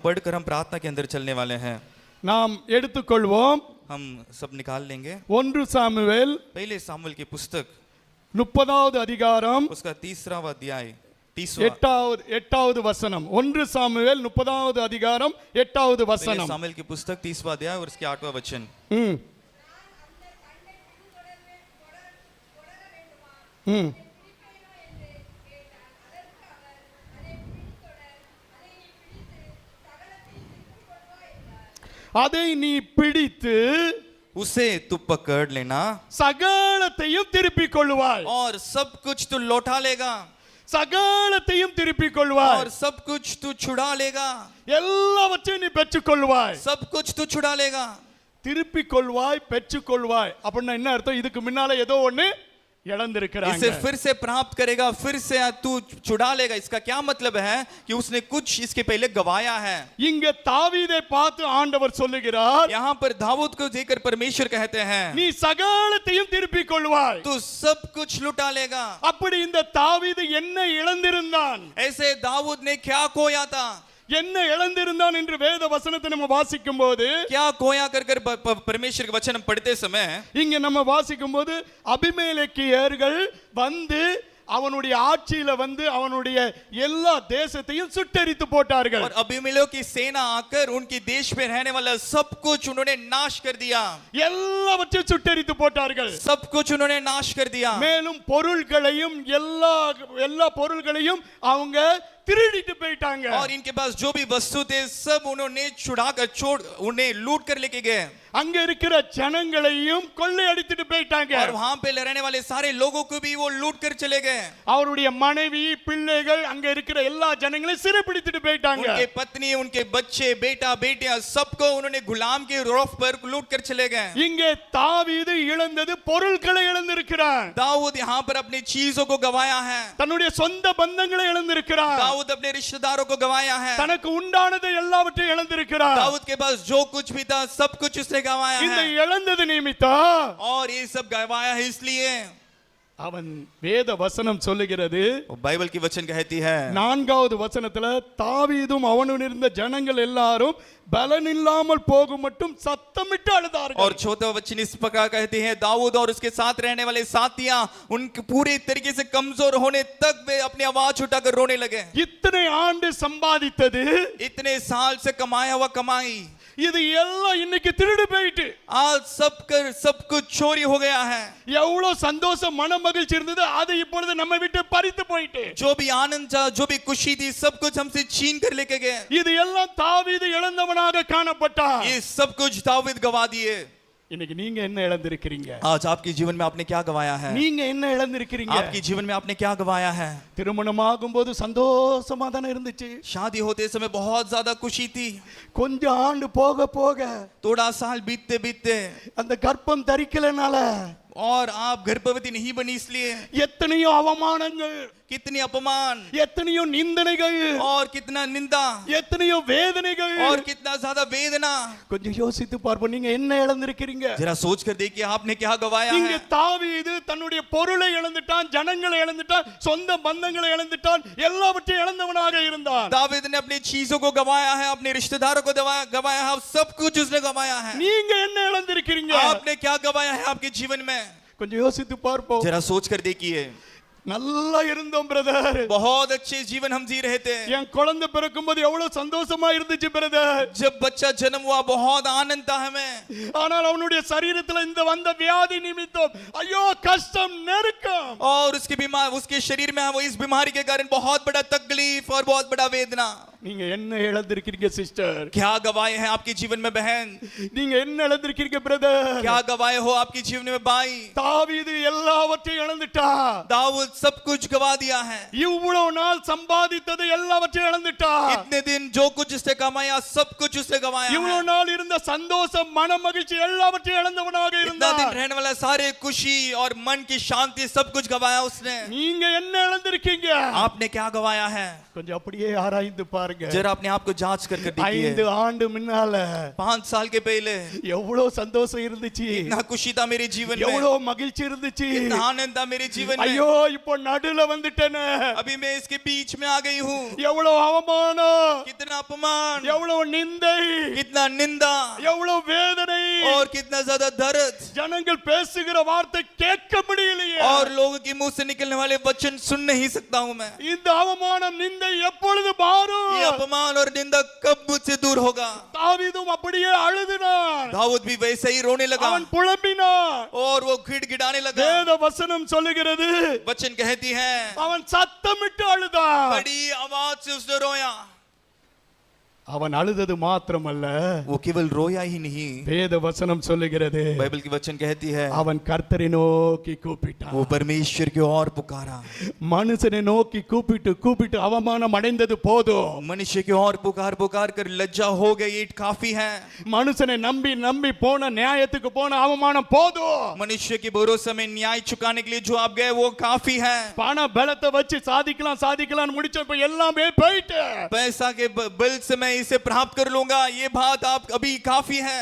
पढ़कर हम प्रार्थना के अंदर चलने वाले हैं நாம் எடுத்துக்கொள்வோம் हम सब निकाल लेंगे ஒன்று சாமுவேல் पहले सामुएल की पुस्तक முப்பதாவது அதிகாரம் उसका तीसरा अध्याय तीसवा எட்டாவது எட்டாவது வசனம் ஒன்று சாமுவேல் முப்பதாவது அதிகாரம் எட்டாவது पहले வசனம் सामुएल की पुस्तक तीसवा अध्याय और उसके आठवां वचन ம் ம் அதை நீ பிடித்து उसे तू पकड़ लेना சகலத்தையும் திருப்பிக் கொள்வாய் और सब कुछ तू लौटा लेगा சகலத்தையும் திருப்பிக் கொள்வாய் और सब कुछ तू छुड़ा लेगा எல்லாவற்றையும் நீ பெற்றுக்கொள்வாய் सब कुछ तू छुड़ा लेगा திருப்பிக் கொள்வாய் பெற்றுக்கொள்வாய் அப்படின்னா என்ன அர்த்தம் இதுக்கு முன்னால ஏதோ ஒண்ணு இழந்திருக்கிறாங்க इसे फिर से प्राप्त करेगा फिर से तू छुड़ा लेगा इसका क्या मतलब है कि उसने कुछ इसके पहले गवाया है இங்க தாவீதை பார்த்து ஆண்டவர் சொல்லுகிறார் यहाँ पर दाऊद को देकर परमेश्वर कहते हैं நீ சகலத்தையும் திருப்பிக் கொள்வாய் तू सब कुछ लुटा लेगा அப்படி இந்த தாவீது என்ன இழந்திருந்தான் ऐसे दाऊद ने क्या खोया था என்ன இழந்திருந்தான் என்று வேத வசனத்தை நம்ம வாசிக்கும் போது क्या खोया कर कर प- प- परमेश्वर के वचन हम पढ़ते समय இங்க நம்ம வாசிக்கும் போது அபிமேலக்கியர்கள் வந்து அவனுடைய ஆட்சியில வந்து அவனுடைய எல்லா தேசத்தையும் சுட்டெரித்து போட்டார்கள் और अभिमलो की सेना आकर उनके देश में रहने वाला सब कुछ उन्होंने नाश कर दिया எல்லாவற்றையும் சுட்டெரித்து போட்டார்கள் सब कुछ उन्होंने नाश कर दिया மேலும் பொருள்களையும் எல்லா எல்லா பொருள்களையும் அவங்க திருடிட்டு போயிட்டாங்க और इनके पास जो भी वस्तु थे सब उन्होंने छुड़ा कर छोड़ उन्हें लूट कर लेके गए அங்க இருக்கிற ஜனங்களையும் கொள்ளையடித்துட்டு போயிட்டாங்க और वहां पे रहने वाले सारे लोगों को भी वो लूट कर चले गए அவருடைய மனைவி பிள்ளைகள் அங்க இருக்கிற எல்லா ஜனங்களையும் சிறைப்பிடித்துட்டு போயிட்டாங்க उनके पत्नी उनके बच्चे बेटा बेटियां सबको उन्होंने गुलाम के रौफ पर लूट कर चले गए இங்கே தாவீது இழந்தது பொருட்களை இழந்திருக்கிறான் दाऊद यहाँ पर अपनी चीजों को गवाया है தன்னுடைய சொந்த பந்தங்களை இழந்திருக்கிறான் दाऊद अपने रिश्तेदारों को गवाया है தனக்கு உண்டானதை எல்லாவற்றையும் இழந்திருக்கிறான் दाऊद के पास जो कुछ भी था सब कुछ उसने गवाया இந்த है இழந்தது நிமித்தம் और ये सब गवाया है इसलिए அவன் வேத வசனம் சொல்லுகிறது और बाइबल की वचन कहती है நான்காவது வசனத்துல தாவீதும் அவனுடன் இருந்த ஜனங்கள் எல்லாரும் பலன் இல்லாமல் போகும் மட்டும் சத்தமிட்டு और அழுதார்கள் चौथा वचन इस प्रकार कहते हैं दाऊद और उसके साथ रहने वाले साथियां उनके पूरे तरीके से कमजोर होने तक वे अपनी आवाज उठाकर रोने लगे இத்தனை ஆண்டு சம்பாதித்தது इतने साल से कमाया हुआ कमाई இது எல்லாம் இன்னைக்கு திருடு போயிட்டு आज सब कर सब कुछ चोरी हो गया है எவ்வளவு சந்தோஷம் மன மகிழ்ச்சி இருந்தது அது இப்பொழுது நம்ம விட்டு பறித்து போயிட்டு जो भी आनंद था जो भी खुशी थी सब कुछ हमसे छीन कर लेके गए இது எல்லாம் தாவீது இழந்தவனாக காணப்பட்டான் ये सब कुछ दाऊद गवा दिए இன்னைக்கு நீங்க என்ன இழந்திருக்கிறீங்க आज आपके जीवन में आपने क्या गवाया है நீங்க என்ன இழந்திருக்கிறீங்க आपके जीवन में आपने क्या गवाया है திருமணமாகும் போது சந்தோஷமா தானே இருந்துச்சு शादी होते समय बहुत ज्यादा खुशी थी கொஞ்சம் ஆண்டு போக போக थोड़ा साल बीतते बीतते அந்த கர்ப்பம் தரிக்கலனால और आप गर्भवती नहीं बनी इसलिए எத்தனையோ அவமானங்கள் कितनी अपमान எத்தனையோ நிந்தனைகள் और कितना निंदा எத்தனையோ வேதனைகள் और कितना ज्यादा वेदना கொஞ்சம் யோசித்து பார்ப்போம் நீங்க என்ன இழந்திருக்கிறீங்க जरा सोच कर देखिए आपने क्या गवाया இங்க है தாவீது தன்னுடைய பொருளை இழந்துட்டான் ஜனங்களை இழந்துட்டான் சொந்த பந்தங்களை இழந்துட்டான் எல்லாவற்றையும் இழந்தவனாக இருந்தான் दाविद ने अपनी चीजों को गवाया है अपने रिश्तेदारों को दवाया गवाया है सब कुछ उसने गवाया है நீங்க என்ன இழந்திருக்கிறீங்க आपने क्या गवाया है आपके जीवन में கொஞ்சம் யோசித்து பார்ப்போம் जरा सोच कर देखिए நல்லா இருந்தோம் பிரதர் बहुत अच्छे जीवन हम जी रहे थे என் குழந்தை பிறக்கும் போது எவ்வளவு சந்தோஷமா இருந்துச்சு பிரதர் जब बच्चा जन्म हुआ बहुत आनंद था हमें ஆனால் அவனுடைய சரீரத்துல இந்த வந்த வியாதி நிமித்தம் ஐயோ கஷ்டம் நெருக்கம் और उसकी बीमार उसके शरीर में वो इस बीमारी के कारण बहुत बड़ा तकलीफ और बहुत बड़ा वेदना நீங்க என்ன இழந்திருக்கிறீங்க சிஸ்டர் क्या गवाए हैं आपके जीवन में बहन நீங்க என்ன இழந்திருக்கிறீங்க பிரதர் क्या गवाए हो आपके जीवन में भाई தாவீது எல்லாவற்றையும் இழந்துட்டா दाऊद सब कुछ गवा दिया है இவ்வளவு நாள் சம்பாதித்தது எல்லாவற்றையும் இழந்துட்டா इतने दिन जो कुछ उसने कमाया सब कुछ उसने गवाया இவ்வளவு है நாள் இருந்த சந்தோஷம் மன மகிழ்ச்சி எல்லாவற்றையும் இழந்தவனாக इतना दिन இருந்தார் रहने वाला सारे खुशी और मन की शांति सब कुछ गवाया उसने நீங்க என்ன இழந்திருக்கீங்க आपने क्या गवाया है கொஞ்சம் அப்படியே ஆராய்ந்து பாருங்க जरा अपने आप को जांच कर कर ஐந்து देखिए ஆண்டு முன்னால पांच साल के पहले எவ்வளவு சந்தோஷம் இருந்துச்சு इतना खुशी था मेरे जीवन में எவ்வளவு மகிழ்ச்சி இருந்துச்சு इतना आनंद था मेरे जीवन में ஐயோ இப்போ நடுல வந்துட்டேனே अभी मैं इसके बीच में आ गई हूँ எவ்வளவு அவமானம் कितना अपमान எவ்வளவு நிந்தை कितना निंदा எவ்வளவு வேதனை और कितना ज्यादा दर्द ஜனங்கள் பேசுகிற வார்த்தை கேட்க முடியலையே और लोगों के मुंह से निकलने वाले वचन सुन नहीं सकता हूँ मैं இந்த அவமானம் நிந்தை எப்பொழுது மாறும் ये अपमान और निंदा कब मुझसे दूर होगा தாவீதும் அப்படியே அழுதினான் दाऊद भी वैसे ही रोने लगा அவன் புலம்பினான் और वो गिड़गिड़ाने लगा வேத வசனம் சொல்லுகிறது वचन कहती है அவன் சத்தமிட்டு அழுதான் बड़ी आवाज से उसने रोया அவன் அழுதது மாத்திரமல்ல वो केवल रोया ही नहीं வேத வசனம் சொல்லுகிறது बाइबल की वचन कहती है அவன் கர்த்தரை நோக்கி கூப்பிட்டான் वो परमेश्वर की ओर पुकारा மனுஷனை நோக்கி கூப்பிட்டு கூப்பிட்டு அவமானம் அடைந்தது போதும் मनुष्य की ओर पुकार पुकार कर लज्जा हो गई ये काफी है மனுஷனை நம்பி நம்பி போன நியாயத்துக்கு போன அவமானம் போதும் मनुष्य के भरोसे में न्याय चुकाने के लिए जो आप गए वो काफी है பண பலத்தை வச்சு சாதிக்கலாம் சாதிக்கலாம் முடிச்சப்ப எல்லாமே போயிட்டு पैसा के ब- बल से मैं इसे प्राप्त कर लूंगा ये बात आप अभी काफी है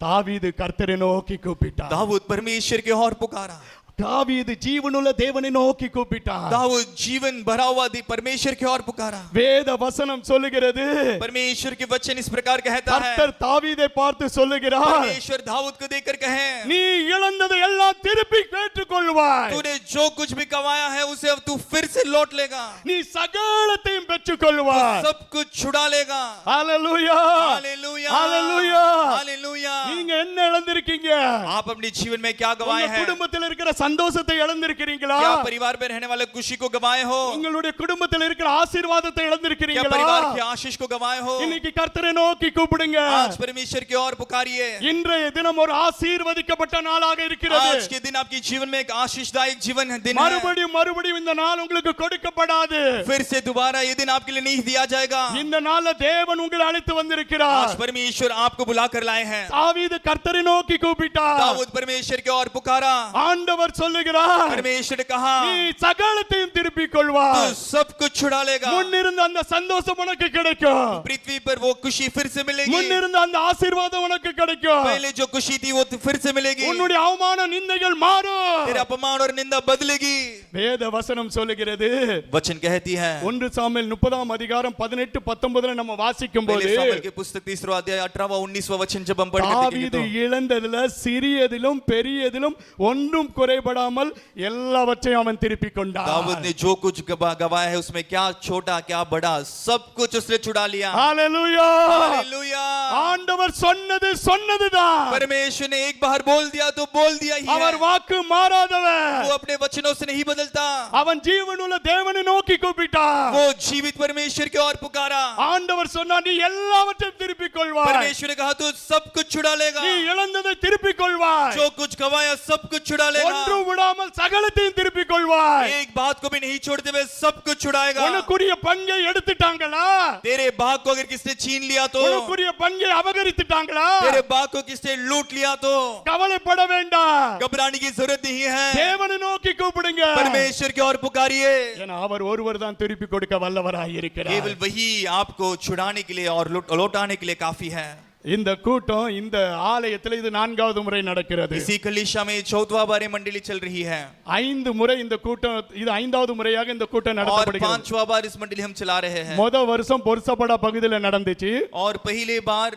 தாவீது கர்த்தரை நோக்கி கூப்பிட்டான் दाऊद परमेश्वर की ओर पुकारा தாவீது ஜீவனுள்ள தேவனை நோக்கி கூப்பிட்டான் दाऊद जीवन भरा हुआ थी परमेश्वर की ओर पुकारा வேத வசனம் சொல்லுகிறது परमेश्वर के वचन इस प्रकार कहता है கர்த்தர் தாவீதை பார்த்து சொல்லுகிறார் परमेश्वर दाऊद को देखकर कहे நீ இழந்ததை எல்லாம் திருப்பி பெற்றுக்கொள்வாய் तूने जो कुछ भी कमाया है उसे अब तू फिर से लौट लेगा நீ சகலத்தையும் பெற்றுக்கொள்வாய் सब कुछ छुड़ा लेगा ஹalleluya हालेलुया हालेलुया हालेलुया நீங்க என்ன இழந்திருக்கீங்க आप अपने जीवन में क्या गवाए உங்க हैं குடும்பத்தில் இருக்கிற சந்தோஷத்தை இழந்திருக்கிறீங்களா क्या परिवार में रहने वाले खुशी को गवाए हो உங்களுடைய குடும்பத்தில் இருக்கிற ஆசீர்வாதத்தை क्या இழந்திருக்கிறீங்களா परिवार की आशीष को गवाए हो இன்னைக்கு கர்த்தரை நோக்கி கூப்பிடுங்க आज परमेश्वर की ओर पुकारिए இன்றைய தினம் ஒரு ஆசீர்வதிக்கப்பட்ட நாளாக இருக்கிறது आज के दिन आपके जीवन में एक आशीषदायक जीवन है दिन है மறுபடியும் மறுபடியும் இந்த நாள் உங்களுக்கு கொடுக்கப்படாது फिर से दोबारा ये दिन आपके लिए नहीं दिया जाएगा இந்த நாள்ல தேவன் உங்களை அழைத்து வந்திருக்கிறார் आज परमेश्वर आपको बुला कर लाए हैं தாவீது கர்த்தரை நோக்கி கூப்பிட்டார் दाऊद परमेश्वर की ओर पुकारा ஆண்டவர் சொல்லுகிறார் परमेश्वर ने कहा நீ சகலத்தையும் திருப்பிக் तू கொள்வார் सब कुछ छुड़ा लेगा முன்னிருந்த அந்த சந்தோஷம் உனக்கு கிடைக்கும் पृथ्वी पर वो खुशी फिर से मिलेगी முன்னிருந்த அந்த ஆசீர்வாதம் உனக்கு கிடைக்கும் पहले जो खुशी थी वो फिर से मिलेगी உன்னுடைய அவமான நிந்தைகள் மாறும் तेरा अपमान और निंदा बदलेगी வேத வசனம் சொல்லுகிறது वचन कहती है ஒன்று சாமுவேல் முப்பதாம் அதிகாரம் பதினெட்டு பத்தொன்பதுல நம்ம வாசிக்கும் போது पहले सामुएल की पुस्तक तीसरा अध्याय अठारहवा उन्नीसवा वचन जब हम पढ़ते देखेंगे தாவீது तो இழந்ததுல சிறியதிலும் பெரியதிலும் ஒன்றும் குறைபடாமல் எல்லாவற்றையும் அவன் திருப்பிக் கொண்டான் दाऊद ने जो कुछ गवा- गवाया है उसमें क्या छोटा क्या बड़ा सब कुछ उसने छुड़ा लिया ஹalleluya हालेलुया ஆண்டவர் சொன்னது சொன்னதுதான் परमेश्वर ने एक बार बोल दिया तो बोल दिया ही அவர் है வாக்கு மாறாதவர் वो अपने वचनों से नहीं बदलता அவன் ஜீவனுள்ள தேவனை நோக்கி கூப்பிட்டான் वो जीवित परमेश्वर की ओर पुकारा ஆண்டவர் சொன்னார் நீ எல்லாவற்றையும் திருப்பிக் கொள்வாய் परमेश्वर ने कहा तू सब कुछ छुड़ा लेगा நீ இழந்ததை திருப்பிக் கொள்வாய் जो कुछ गवाया सब कुछ छुड़ा ஒன்று लेगा விடாமல் சகலத்தையும் திருப்பிக் கொள்வாய் एक बात को भी नहीं छोड़ते हुए सब कुछ छुड़ाएगा உனக்குரிய பங்கை எடுத்துட்டாங்களா तेरे भाग को अगर किसने छीन लिया तो உனக்குரிய பங்கை அபகரித்துட்டாங்களா तेरे भाग को किसने लूट लिया तो கவலைப்பட வேண்டாம் घबराने की जरूरत नहीं है தேவனை நோக்கி கூப்பிடுங்க परमेश्वर की ओर पुकारिए ஏன்னா அவர் ஒருவர் தான் திருப்பி கொடுக்க வல்லவராய் இருக்கிறார் केवल वही आपको छुड़ाने के लिए और लौट- लौटाने के लिए काफी है இந்த கூட்டம் இந்த ஆலயத்தில் இது நான்காவது முறை நடக்கிறது इसी कलिशा में चौथवा बारे मंडली चल रही है ஐந்து முறை இந்த கூட்டம் இது ஐந்தாவது முறையாக இந்த கூட்டம் और நடத்தப்படுகிறது पांचवा बार इस मंडली हम चला रहे हैं முத வருஷம் பொருசப்படா பகுதியில் நடந்துச்சு और पहले बार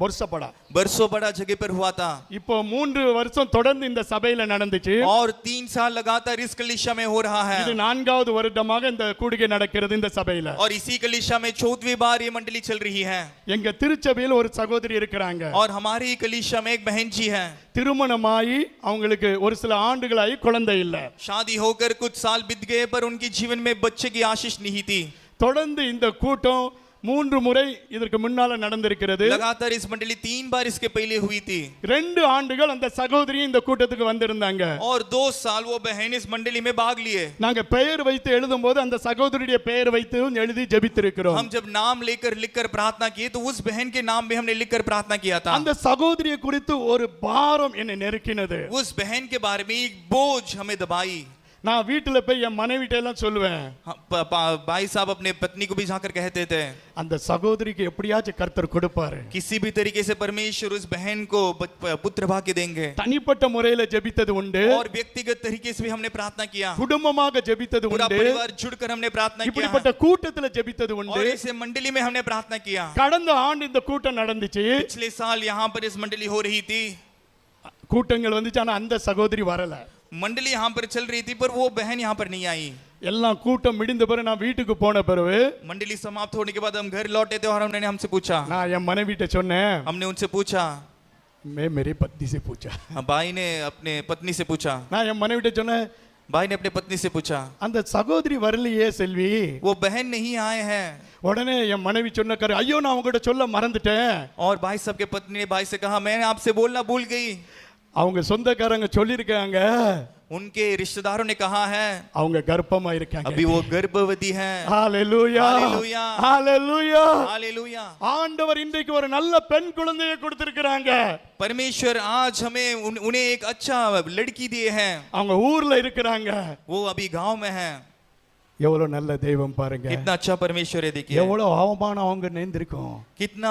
பொருசப்படா बरसों बड़ा जगह पर हुआ था இப்போ மூன்று வருஷம் தொடர்ந்து இந்த சபையில நடந்துச்சு और तीन साल लगातार इस कलिशा में हो रहा இது है நான்காவது வருடமாக இந்த கூடுகை நடக்கிறது இந்த சபையில और इसी कलिशा में चौथवी बार ये मंडली चल रही है எங்க திருச்சபையில் ஒரு சகோதரி இருக்கிறாங்க और हमारी कलिशा में एक बहन जी है திருமணமாகி அவங்களுக்கு ஒரு சில ஆண்டுகளாகி குழந்தை இல்ல शादी होकर कुछ साल बीत गए पर उनके जीवन में बच्चे की आशीष नहीं थी தொடர்ந்து இந்த கூட்டம் மூன்று முறை இதற்கு முன்னால நடந்திருக்கிறது लगातार इस मंडली तीन बार इसके पहले हुई थी ரெண்டு ஆண்டுகள் அந்த சகோதரி இந்த கூட்டத்துக்கு வந்திருந்தாங்க और दो साल वो बहन इस मंडली में भाग लिए நாங்க பெயர் வைத்து எழுதும் போது அந்த சகோதரியுடைய பெயர் வைத்து எழுதி ஜெபித்திருக்கிறோம் हम जब नाम लेकर लिखकर प्रार्थना किए तो उस बहन के नाम में हमने लिखकर प्रार्थना किया था அந்த சகோதரியை குறித்து ஒரு பாரம் என்னை நெருக்கினது उस बहन के बारे में एक बोझ हमें दबाई நான் வீட்டுல போய் என் மனைவிட்ட எல்லாம் சொல்லுவேன் हाँ, प- पा- भाई साहब अपने पत्नी को भी जाकर कहते थे அந்த சகோதரிக்கு எப்படியாச்சும் கர்த்தர் கொடுப்பாரு किसी भी तरीके से परमेश्वर उस बहन को ब- पुत्र भाग्य देंगे தனிப்பட்ட முறையில ஜெபித்தது உண்டு और व्यक्तिगत तरीके से भी हमने प्रार्थना किया குடும்பமாக ஜெபித்தது पूरा உண்டு परिवार जुड़कर हमने प्रार्थना किया இப்படிப்பட்ட கூட்டத்துல ஜெபித்தது और உண்டு इस मंडली में हमने प्रार्थना किया கடந்த ஆண்டு இந்த கூட்டம் நடந்துச்சு पिछले साल यहाँ पर इस मंडली हो रही थी கூட்டங்கள் வந்துச்சு ஆனா அந்த சகோதரி வரல मंडली यहाँ पर चल रही थी पर वो बहन यहाँ पर नहीं आई எல்லாம் கூட்டம் முடிந்த பிறகு நான் வீட்டுக்கு போன பிறகு मंडली समाप्त होने के बाद हम घर लौटे थे और उन्होंने हमसे पूछा நான் என் மனைவிட்ட சொன்னேன் हमने उनसे पूछा मैं मेरी पत्नी से पूछा हाँ, भाई ने अपने पत्नी से पूछा நான் என் மனைவிட்ட சொன்னேன் भाई ने अपने पत्नी से पूछा அந்த சகோதரி வரலையே செல்வி वो बहन नहीं आए हैं உடனே என் மனைவி சொன்ன கரு ஐயோ நான் உங்ககிட்ட சொல்ல மறந்துட்டேன் और भाई साहब के पत्नी ने भाई से कहा मैंने आपसे बोलना भूल गई அவங்க சொந்தக்காரங்க சொல்லியிருக்காங்க उनके रिश्तेदारों ने कहा है அவங்க கர்ப்பமா இருக்காங்க अभी वो गर्भवती है ஹalleluya Hallelujah. ஹalleluya हालेलुया ஆண்டவர் இன்றைக்கு ஒரு நல்ல பெண் குழந்தையை கொடுத்திருக்கிறாங்க परमेश्वर आज हमें उन, उन्हें एक अच्छा लड़की दिए हैं அவங்க ஊர்ல இருக்கிறாங்க वो अभी गांव में है எவ்வளவு நல்ல தெய்வம் பாருங்க कितना अच्छा परमेश्वर है देखिए எவ்வளவு அவமானம் அவங்க நேர்ந்திருக்கும் कितना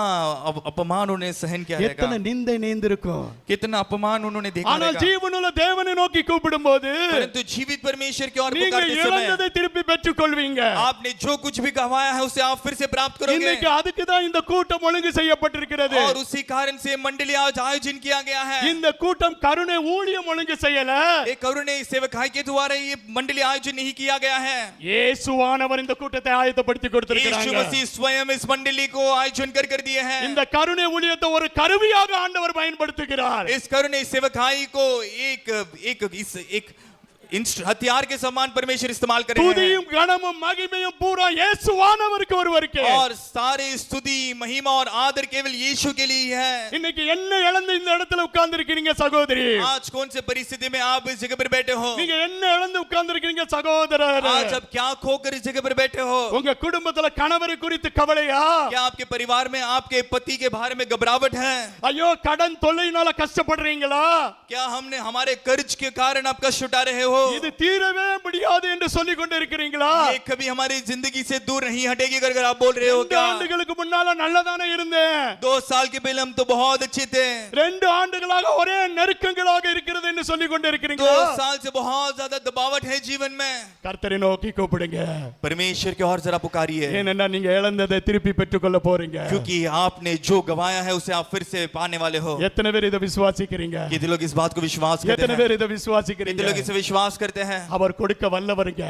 अप- अपमान उन्हें सहन किया எத்தனை रहेगा நிந்தை நேர்ந்திருக்கும் कितना अपमान उन्होंने देखा ஆனால் रहेगा ஜீவனுள்ள தேவனை நோக்கி கூப்பிடும்போது परंतु जीवित परमेश्वर की ओर நீங்க पुकारते समय இழந்ததை திருப்பி பெற்றுக் கொள்வீங்க आपने जो कुछ भी गवाया है उसे आप फिर से प्राप्त करोगे இன்னைக்கு அதுக்கு தான் இந்த கூட்டம் ஒழுங்கு செய்யப்பட்டிருக்கிறது और उसी कारण से मंडली आज आयोजन किया गया है இந்த கூட்டம் கருணை ஊழியம் ஒழுங்கு செய்யல एक करुणे सेवकाई के द्वारा ये मंडली आयोजन नहीं किया गया है இயேசுவானவர் இந்த கூட்டத்தை ஆயத்தப்படுத்தி यीशु கொடுத்திருக்கிறாங்க मसीह स्वयं इस मंडली को आयोजन कर कर दिए हैं இந்த கருணை ஊழியத்தை ஒரு கருவியாக ஆண்டவர் பயன்படுத்துகிறார் इस करुणे सेवकाई को एक एक इस एक इंस्ट- हथियार के समान परमेश्वर इस्तेमाल कर रहे हैं துதியும் கனமும் மகிமையும் பூரா இயேசுவானவருக்கு ஒருவருக்கு और सारे स्तुति महिमा और आदर केवल यीशु के लिए ही है இன்னைக்கு என்ன இழந்து இந்த இடத்துல உட்கார்ந்து இருக்கிறீங்க சகோதரி आज कौन से परिस्थिति में आप इस जगह पर बैठे हो நீங்க என்ன இழந்து உட்கார்ந்து இருக்கிறீங்க சகோதரர் आज आप क्या खोकर इस जगह पर बैठे हो உங்க குடும்பத்துல கணவரை குறித்து கவலையா क्या आपके परिवार में आपके पति के बारे में घबराहट है ஐயோ கடன் தொல்லையினால கஷ்டப்படுறீங்களா क्या हमने हमारे कर्ज के कारण आप कष्ट उठा रहे हो இது தீரவே முடியாது என்று சொல்லிக் கொண்டு இருக்கிறீங்களா ये कभी हमारी जिंदगी से दूर नहीं हटेगी अगर अगर आप बोल रहे हो ரெண்டு क्या ஆண்டுகளுக்கு முன்னால நல்லதானே இருந்தேன் दो साल के पहले हम तो बहुत अच्छे थे ரெண்டு ஆண்டுகளாக ஒரே நெருக்கங்களாக இருக்கிறது என்று சொல்லிக் கொண்டு दो இருக்கிறீங்களா साल से बहुत ज्यादा दबावट है जीवन में கர்த்தரை நோக்கி கூப்பிடுங்க परमेश्वर की और जरा पुकारिए ஏனென்னா நீங்க இழந்ததை திருப்பி பெற்றுக்கொள்ள போறீங்க क्योंकि आपने जो गवाया है उसे आप फिर से पाने वाले हो எத்தனை பேர் இதை விசுவாசிக்கிறீங்க कितने लोग इस बात को विश्वास करते எத்தனை हैं பேர் இதை कितने விசுவாசிக்கிறீங்க लोग इसे विश्वास करते हैं அவர் கொடுக்க வல்லவருங்க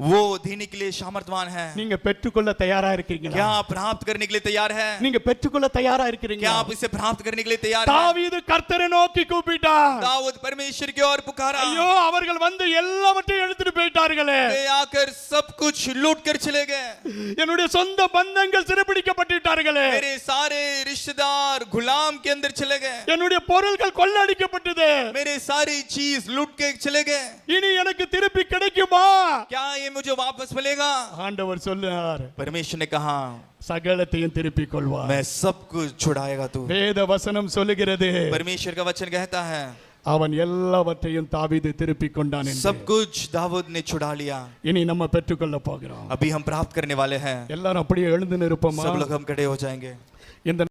वो देने के लिए सामर्थवान है நீங்க பெற்றுக்கொள்ள தயாரா இருக்கிறீங்களா क्या आप प्राप्त करने के लिए तैयार है நீங்க பெற்றுக்கொள்ள தயாரா क्या இருக்கிறீங்களா आप इसे प्राप्त करने के लिए तैयार है தாவீது கர்த்தரை நோக்கி கூப்பிட்டான் दाऊद परमेश्वर की ओर पुकारा ஐயோ அவர்கள் வந்து எல்லாவற்றையும் எடுத்துட்டு போயிட்டார்களே वे आकर सब कुछ लूट कर चले गए என்னுடைய சொந்த பந்தங்கள் சிறைப்பிடிக்கப்பட்டு விட்டார்களே मेरे सारे रिश्तेदार गुलाम के अंदर चले गए என்னுடைய பொருள்கள் கொள்ளடிக்கப்பட்டது मेरे सारी चीज लूट के चले गए இனி எனக்கு திருப்பி கிடைக்குமா क्या ये मुझे वापस मिलेगा ஆண்டவர் சொன்னார் परमेश्वर ने कहा சகலத்தையும் திருப்பிக் கொள்வார் मैं सब कुछ छुड़ाएगा तू வேத வசனம் சொல்லுகிறது परमेश्वर का वचन कहता है அவன் எல்லாவற்றையும் தாவீது திருப்பிக் கொண்டான் என்று. सब कुछ दाऊद ने छुड़ा लिया இனி நம்ம பெற்றுக்கொள்ள போகிறோம் अभी हम प्राप्त करने वाले हैं எல்லாரும் அப்படியே எழுந்து நிற்போமா सब लोग हम खड़े हो जाएंगे இந்த